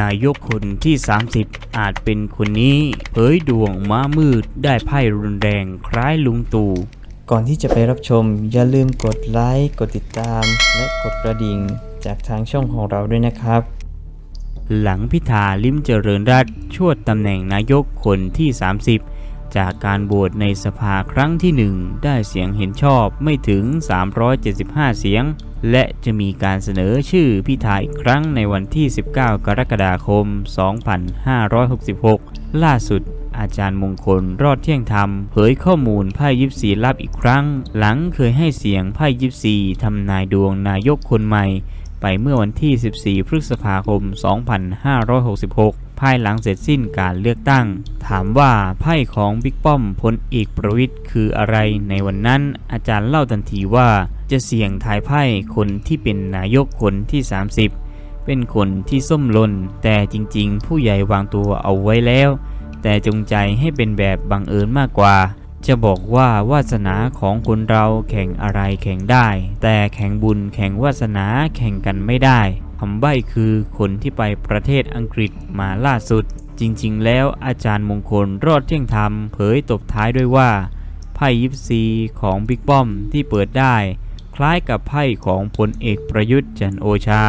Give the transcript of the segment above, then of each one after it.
นายกคนที่ 30 อาจเป็นคนนี้เผยดวงม้ามืดได้ไพ่รุนแรงคล้ายลุงตู่ก่อนที่จะไปรับชม อย่าลืมกดไลค์กดติดตาม และกดกระดิ่ง จากทางช่องของเราด้วยนะครับ หลังพิธาลิมเจริญรัตน์ชวดตำแหน่งนายกคนที่ 30 จากการโหวตในสภาครั้งที่ 1 ได้เสียงเห็นชอบไม่ถึง 375 เสียง และจะมีการเสนอชื่อพิธาอีกครั้งในวันที่ 19 กรกฎาคม 2566 ล่าสุดอาจารย์มงคลรอดเที่ยงธรรม เผยข้อมูลไพ่ยิปซีลับอีกครั้ง หลังเคยให้เสียงไพ่ยิปซีทำนายดวงนายกคนใหม่ ไปเมื่อวันที่ 14 พฤษภาคม 2566 ภายหลังเสร็จสิ้นการเลือกตั้ง ถามว่าไพ่ของบิ๊กป้อมพลเอกประวิทย์คืออะไรในวันนั้น อาจารย์เล่าทันทีว่า จะเสี่ยงทายไพ่คนที่เป็นนายกคนที่ 30 เป็นคนที่ส้มลน แต่จริงๆ ผู้ใหญ่วางตัวเอาไว้แล้ว แต่จงใจให้เป็นแบบบังเอิญมากกว่า จะบอกว่าวาสนาของคนเราแข่งอะไรแข่งได้ แต่แข่งบุญแข่งวาสนาแข่งกันไม่ได้คำใบ้คือคนที่ไปประเทศอังกฤษมาล่าสุด จริงๆ แล้วอาจารย์มงคลรอดเที่ยงธรรมเผยตบท้ายด้วยว่าไพ่ยิปซีของบิ๊กป้อมที่เปิดได้ ล้ายกับไพ่ของพลเอกประยุทธ์จันโอชา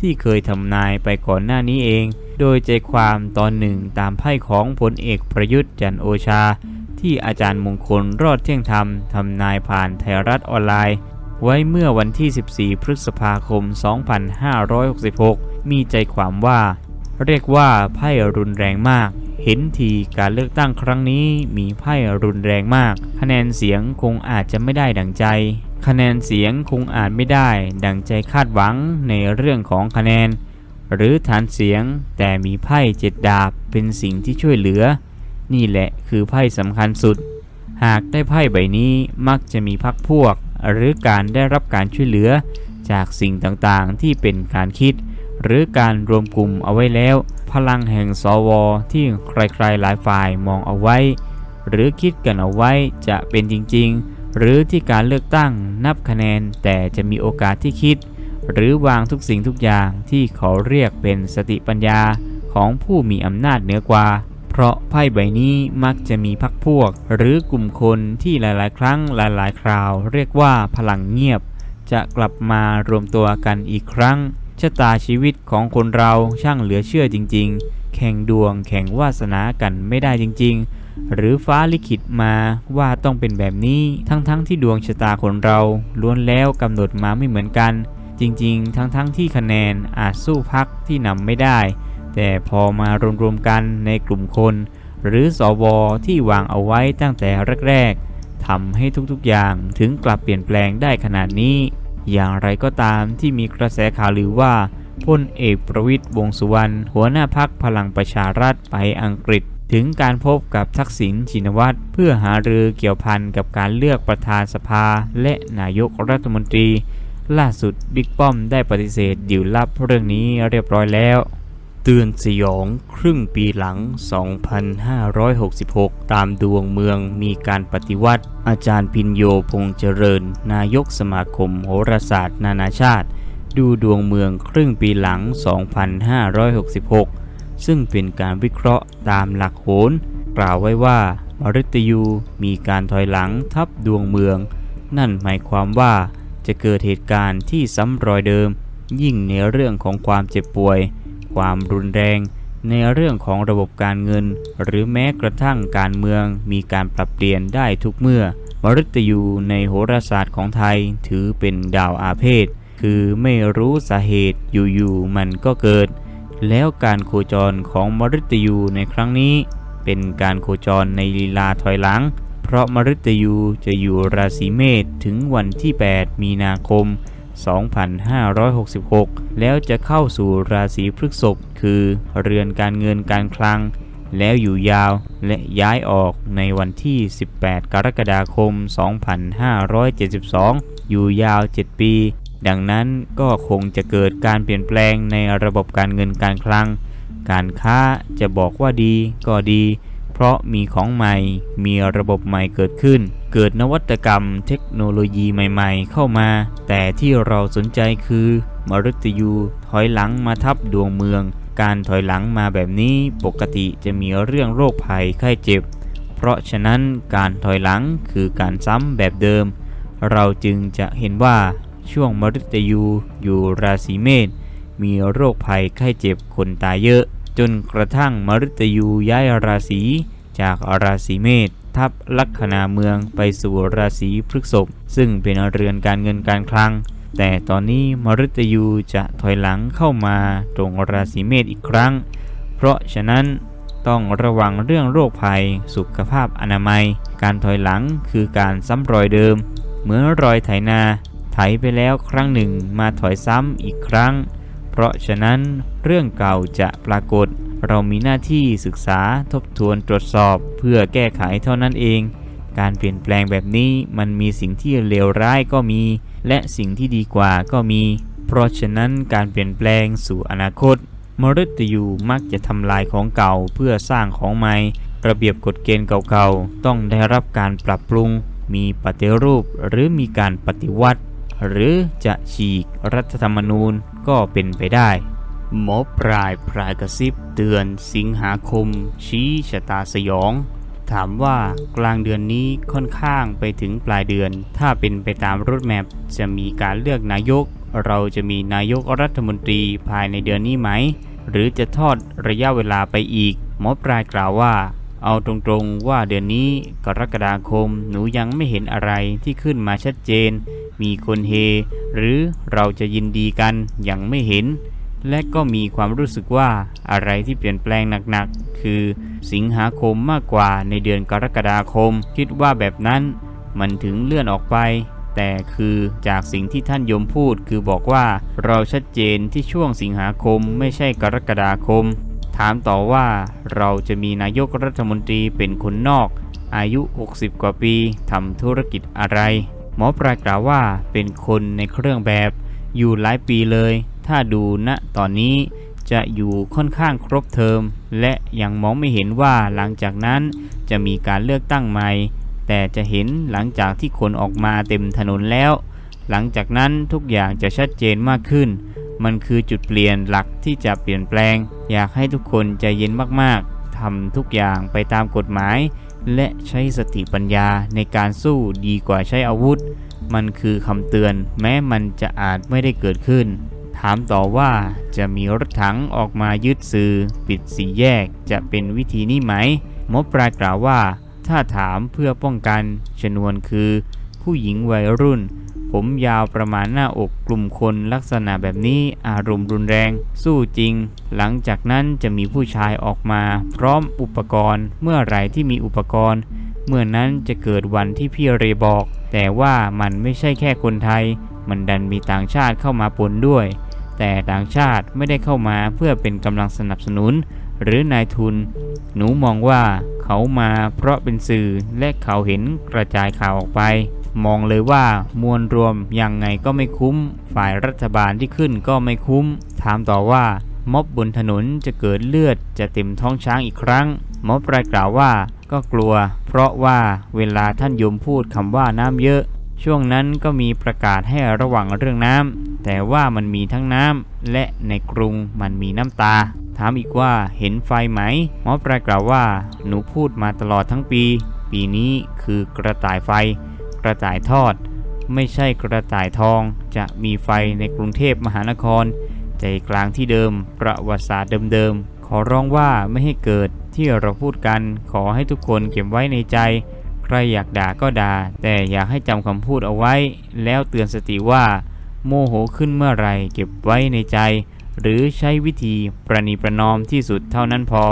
ที่เคยทำนายไปก่อนหน้านี้เอง โดยใจความตอนหนึ่งตามไพ่ของพลเอกประยุทธ์จันโอชา ที่อาจารย์มงคลรอดเที่ยงธรรมทำนายผ่านไทยรัฐออนไลน์ ไว้เมื่อวันที่ 14 พฤษภาคม 2566 มีใจความว่า เรียกว่าไพ่รุนแรงมากเห็นทีการเลือกตั้งครั้งนี้มีไพ่รุนแรงมาก คะแนนเสียงคงอาจจะไม่ได้ดังใจ คะแนนเสียงคงอาจไม่ได้ ดังใจคาดหวังในเรื่องของคะแนน หรือฐานเสียงแต่มีไพ่เจ็ดดาบเป็นสิ่งที่ช่วยเหลือ นี่แหละคือไพ่สำคัญสุด หากได้ไพ่ใบนี้มักจะมีพักพวก หรือการได้รับการช่วยเหลือ จากสิ่งต่างๆที่เป็นการคิด หรือการรวมกลุ่มเอาไว้แล้ว พลังแห่งสวที่ใครๆหลายฝ่ายมองเอาไว้ หรือคิดกันเอาไว้จะเป็นจริง ๆ หรือที่การเลือกตั้งนับคะแนนแต่จะมีโอกาสที่คิด หรือวางทุกสิ่งทุกอย่างที่เขาเรียกเป็นสติปัญญาของผู้มีอำนาจเหนือกว่า เพราะไพ่ใบนี้มักจะมีพักพวก หรือกลุ่มคนที่หลาย ๆ ครั้งหลาย ๆ คราว เรียกว่าพลังเงียบ จะกลับมารวมตัวกันอีกครั้งชะตาชีวิตของคนเราช่างเหลือเชื่อจริง ๆ แข่งดวงแข่งวาสนากันไม่ได้จริง ๆ หรือฟ้าลิขิตมาว่าต้องเป็นแบบนี้ทั้งๆทที่ดวงชะตาคนเราล้วนแล้วกำหนดมาไม่เหมือนกัน จริงๆ ทั้งๆทที่คะแนนอาจสู้พักที่นำไม่ได้ แต่พอมารวมๆกันในกลุ่มคน หรือสอวอที่วางเอาไว้ตั้งแต่แรกๆทำให้ทุกๆอย่างถึงกลับเปลี่ยนแปลงได้ขนาดนี้ อย่างไรก็ตามที่มีกระแสข่าวลือว่าพลเอกประวิตยวงสุวรรณหัวหน้าพักพลังประชารัฐไปอังกฤษ ถึงการพบกับทักษิณชินวัตรเพื่อหารือเกี่ยวพันกับการเลือกประธานสภาและนายกรัฐมนตรี ล่าสุดบิ๊กป้อมได้ปฏิเสธดิวลับเรื่องนี้เรียบร้อยแล้ว เตือนสยองครึ่งปีหลัง 2566 ตามดวงเมืองมีการปฏิวัติ อาจารย์พินโยพงษ์เจริญ นายกสมาคมโหราศาสตร์ นานาชาติ ดูดวงเมืองครึ่งปีหลัง 2566 ซึ่งเป็นการวิเคราะห์ตามหลักโหรกล่าวไว้ว่ามฤตยูมีการถอยหลังทับดวงเมือง นั่นหมายความว่าจะเกิดเหตุการณ์ที่ซ้ำรอยเดิม ยิ่งในเรื่องของความเจ็บป่วย ความรุนแรง ในเรื่องของระบบการเงิน หรือแม้กระทั่งการเมืองมีการปรับเปลี่ยนได้ทุกเมื่อ มฤตยูในโหราศาสตร์ของไทยถือเป็นดาวอาเพศ คือไม่รู้สาเหตุอยู่ๆมันก็เกิด แล้วการโคจรของมฤตยูในครั้งนี้ เป็นการโคจรในลีลาถอยหลัง เพราะมฤตยูจะอยู่ราศีเมษถึงวันที่ 8 มีนาคม 2566 แล้วจะเข้าสู่ราศีพฤษภคือเรือนการเงินการคลัง แล้วอยู่ยาวและย้ายออกในวันที่ 18 กรกฎาคม 2572 อยู่ยาว 7 ปี ดังนั้นก็คงจะเกิดการเปลี่ยนแปลงในระบบการเงินการคลัง การค้าจะบอกว่าดีก็ดี เพราะมีของใหม่ มีระบบใหม่เกิดขึ้น เกิดนวัตกรรมเทคโนโลยีใหม่ๆ เข้ามา แต่ที่เราสนใจคือมฤตยูถอยหลังมาทับดวงเมือง การถอยหลังมาแบบนี้ปกติจะมีเรื่องโรคภัยไข้เจ็บ เพราะฉะนั้นการถอยหลังคือการซ้ำแบบเดิม เราจึงจะเห็นว่า ช่วงมฤตยูอยู่ราศีเมษมีโรคภัยไข้เจ็บคนตายเยอะ จนกระทั่งมฤตยูย้ายราศีจากราศีเมษทับลัคนาเมืองไปสู่ราศีพฤษภซึ่งเป็นเรือนการเงินการคลัง แต่ตอนนี้มฤตยูจะถอยหลังเข้ามาตรงราศีเมษอีกครั้ง เพราะฉะนั้นต้องระวังเรื่องโรคภัย สุขภาพอนามัย การถอยหลังคือการซ้ำรอยเดิม เหมือนรอยไถนา ไถไปแล้วครั้งหนึ่งมาถอยซ้ำอีกครั้ง เพราะฉะนั้นเรื่องเก่าจะปรากฏ เรามีหน้าที่ศึกษาทบทวนตรวจสอบเพื่อแก้ไขเท่านั้นเอง การเปลี่ยนแปลงแบบนี้มันมีสิ่งที่เลวร้ายก็มี และสิ่งที่ดีกว่าก็มี เพราะฉะนั้นการเปลี่ยนแปลงสู่อนาคตมฤตยูมักจะทำลายของเก่าเพื่อสร้างของใหม่ ระเบียบกฎเกณฑ์เก่าๆ ต้องได้รับการปรับปรุง มีปฏิรูปหรือมีการปฏิวัติ หรือจะฉีกรัฐธรรมนูญก็เป็นไปได้ หมอปลายพรายกระซิบเดือนสิงหาคม ชี้ชะตาสยอง ถามว่ากลางเดือนนี้ค่อนข้างไปถึงปลายเดือน ถ้าเป็นไปตามรถแมพจะมีการเลือกนายก เราจะมีนายกรัฐมนตรีภายในเดือนนี้ไหม หรือจะทอดระยะเวลาไปอีก หมอปลายกล่าวว่าเอาตรงๆว่าเดือนนี้กรกฎาคมหนูยังไม่เห็นอะไรที่ขึ้นมาชัดเจน มีคนเฮ หรือเราจะยินดีกันอยังไม่เห็น และก็มีความรู้สึกว่าอะไรที่เปลี่ยนแปลงหนักๆ คือสิงหาคมมากกว่าในเดือนกรกฎาคม คิดว่าแบบนั้นมันถึงเลื่อนออกไป แต่คือจากสิ่งที่ท่านยมพูดคือบอกว่าเราชัดเจนที่ช่วงสิงหาคมไม่ใช่กรกฎาคม ถามต่อว่าเราจะมีนายกรัฐมนตรีเป็นคนนอก อายุ 60 กว่าปีทำธุรกิจอะไร หมอปลายกล่าวว่าเป็นคนในเครื่องแบบอยู่หลายปีเลย ถ้าดูณตอนนี้จะอยู่ค่อนข้างครบเทอม และยังมองไม่เห็นว่าหลังจากนั้นจะมีการเลือกตั้งใหม่ แต่จะเห็นหลังจากที่คนออกมาเต็มถนนแล้ว หลังจากนั้นทุกอย่างจะชัดเจนมากขึ้น มันคือจุดเปลี่ยนหลักที่จะเปลี่ยนแปลง อยากให้ทุกคนใจเย็นมากๆทำทุกอย่างไปตามกฎหมาย และใช้สติปัญญาในการสู้ดีกว่าใช้อาวุธ มันคือคำเตือนแม้มันจะอาจไม่ได้เกิดขึ้น ถามต่อว่าจะมีรถถังออกมายึดสื่อปิดสี่แยกจะเป็นวิธีนี้ไหม หมอปลายกล่าวว่า ถ้าถามเพื่อป้องกันชนวนคือ ผู้หญิงวัยรุ่น ผมยาวประมาณหน้าอกกลุ่มคนลักษณะแบบนี้อารมณ์รุนแรง สู้จริง หลังจากนั้นจะมีผู้ชายออกมา พร้อมอุปกรณ์ เมื่อไรที่มีอุปกรณ์ เมื่อนั้นจะเกิดวันที่พี่เรบอก แต่ว่ามันไม่ใช่แค่คนไทย มันดันมีต่างชาติเข้ามาปนด้วย แต่ต่างชาติไม่ได้เข้ามาเพื่อเป็นกำลังสนับสนุน หรือนายทุน หนูมองว่าเขามาเพราะเป็นสื่อและเขาเห็นกระจายข่าวออกไป มองเลยว่ามวลรวมยังไงก็ไม่คุ้ม ฝ่ายรัฐบาลที่ขึ้นก็ไม่คุ้ม ถามต่อว่าม็อบบนถนนจะเกิดเลือดจะเต็มท้องช้างอีกครั้งหมอปลายกล่าวว่าก็กลัว เพราะว่าเวลาท่านยมพูดคำว่าน้ำเยอะ ช่วงนั้นก็มีประกาศให้ระวังเรื่องน้ำแต่ว่ามันมีทั้งน้ำและในกรุงมันมีน้ำตา ถามอีกว่าเห็นไฟไหมหมอปลายกล่าวว่า หนูพูดมาตลอดทั้งปี ปีนี้คือกระต่ายไฟ กระต่ายทอด ไม่ใช่กระต่ายทอง จะมีไฟในกรุงเทพมหานคร ใจกลางที่เดิม ประวัติศาสตร์เดิมๆ ขอร้องว่าไม่ให้เกิดที่เราพูดกัน ขอให้ทุกคนเก็บไว้ในใจ ใครอยากด่าก็ด่า แต่อยากให้จำคำพูดเอาไว้ แล้วเตือนสติว่า โมโหขึ้นเมื่อไรเก็บไว้ในใจ หรือใช้วิธีประนีประนอมที่สุดเท่านั้นพอ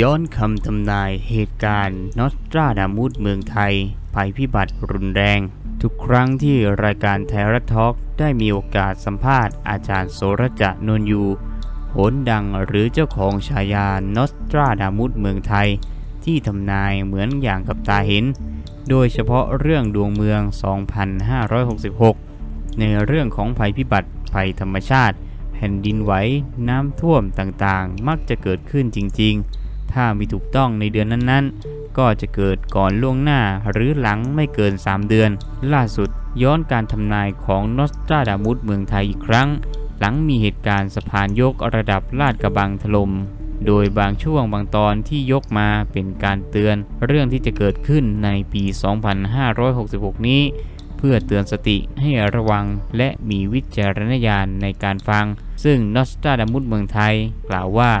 ย้อนคำทำนายเหตุการณ์นอสตราดามุสเมืองไทย ภัยพิบัติรุนแรง ทุกครั้งที่รายการไทยรัฐทอล์กได้มีโอกาสสัมภาษณ์อาจารย์โสรจะนนยูโหนดังหรือเจ้าของฉายานอสตราดามุสเมืองไทย ที่ทำนายเหมือนอย่างกับตาเห็น โดยเฉพาะเรื่องดวงเมือง 2566 ในเรื่องของภัยพิบัติภัยธรรมชาติ แผ่นดินไหวน้ำท่วมต่างๆ มักจะเกิดขึ้นจริงๆ ถ้ามีถูกต้องในเดือนนั้นๆ ก็จะเกิดก่อนล่วงหน้าหรือหลังไม่เกิน 3 เดือน ล่าสุดย้อนการทำนายของนอสตราดามุสเมืองไทยอีกครั้ง หลังมีเหตุการณ์สะพานยกระดับลาดกระบังถล่มโดยบางช่วงบางตอนที่ยกมาเป็นการเตือน เรื่องที่จะเกิดขึ้นในปี 2566 นี้ เพื่อเตือนสติให้ระวังและมีวิจารณญาณในการฟัง ซึ่งนอสตราดามุสเมืองไทย กล่าวว่า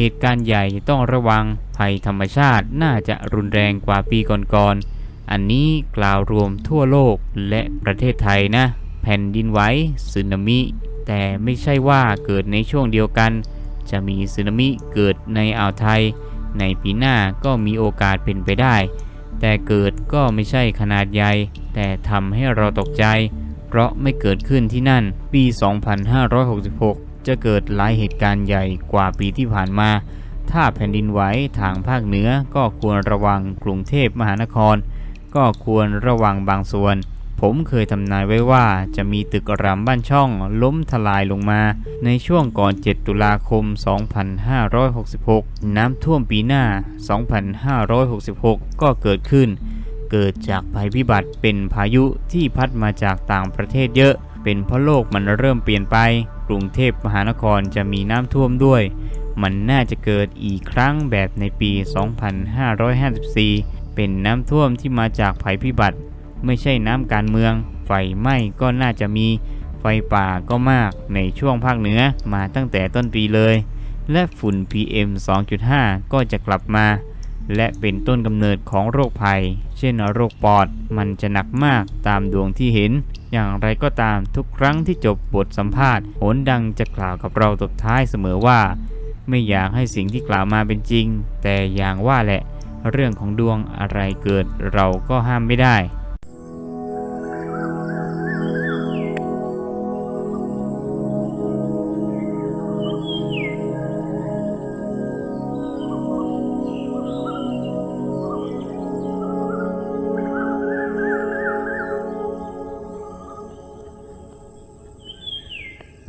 เหตุการณ์ใหญ่ต้องระวังภัยธรรมชาติน่าจะรุนแรงกว่าปีก่อนๆ อันนี้กล่าวรวมทั่วโลกและประเทศไทยนะ แผ่นดินไหวสึนามิ แต่ไม่ใช่ว่าเกิดในช่วงเดียวกัน จะมีสึนามิเกิดในอ่าวไทย ในปีหน้าก็มีโอกาสเป็นไปได้ แต่เกิดก็ไม่ใช่ขนาดใหญ่ แต่ทำให้เราตกใจ เพราะไม่เกิดขึ้นที่นั่นปี 2566 จะเกิดหลายเหตุการณ์ใหญ่กว่าปีที่ผ่านมา ถ้าแผ่นดินไหวทางภาคเหนือก็ควรระวังกรุงเทพมหานคร ก็ควรระวังบางส่วน ผมเคยทำนายไว้ว่าจะมีตึกรามบ้านช่องล้มทลายลงมา ในช่วงก่อน 7 ตุลาคม 2566 น้ำท่วมปีหน้า 2566 ก็เกิดขึ้น เกิดจากภัยพิบัติเป็นพายุที่พัดมาจากต่างประเทศเยอะเป็นเพราะโลกมันเริ่มเปลี่ยนไป กรุงเทพมหานครจะมีน้ำท่วมด้วย มันน่าจะเกิดอีกครั้งแบบในปี 2554 เป็นน้ำท่วมที่มาจากภัยพิบัติ ไม่ใช่น้ำการเมือง ไฟไหม้ก็น่าจะมี ไฟป่าก็มากในช่วงภาคเหนือมาตั้งแต่ต้นปีเลย และฝุ่น PM 2.5 ก็จะกลับมา และเป็นต้นกำเนิดของโรคภัย เช่นโรคปอด มันจะหนักมากตามดวงที่เห็น อย่างไรก็ตามทุกครั้งที่จบบทสัมภาษณ์โหนดังจะกล่าวกับเราตบท้ายเสมอว่า ไม่อยากให้สิ่งที่กล่าวมาเป็นจริง แต่อย่างว่าแหละ เรื่องของดวงอะไรเกิดเราก็ห้ามไม่ได้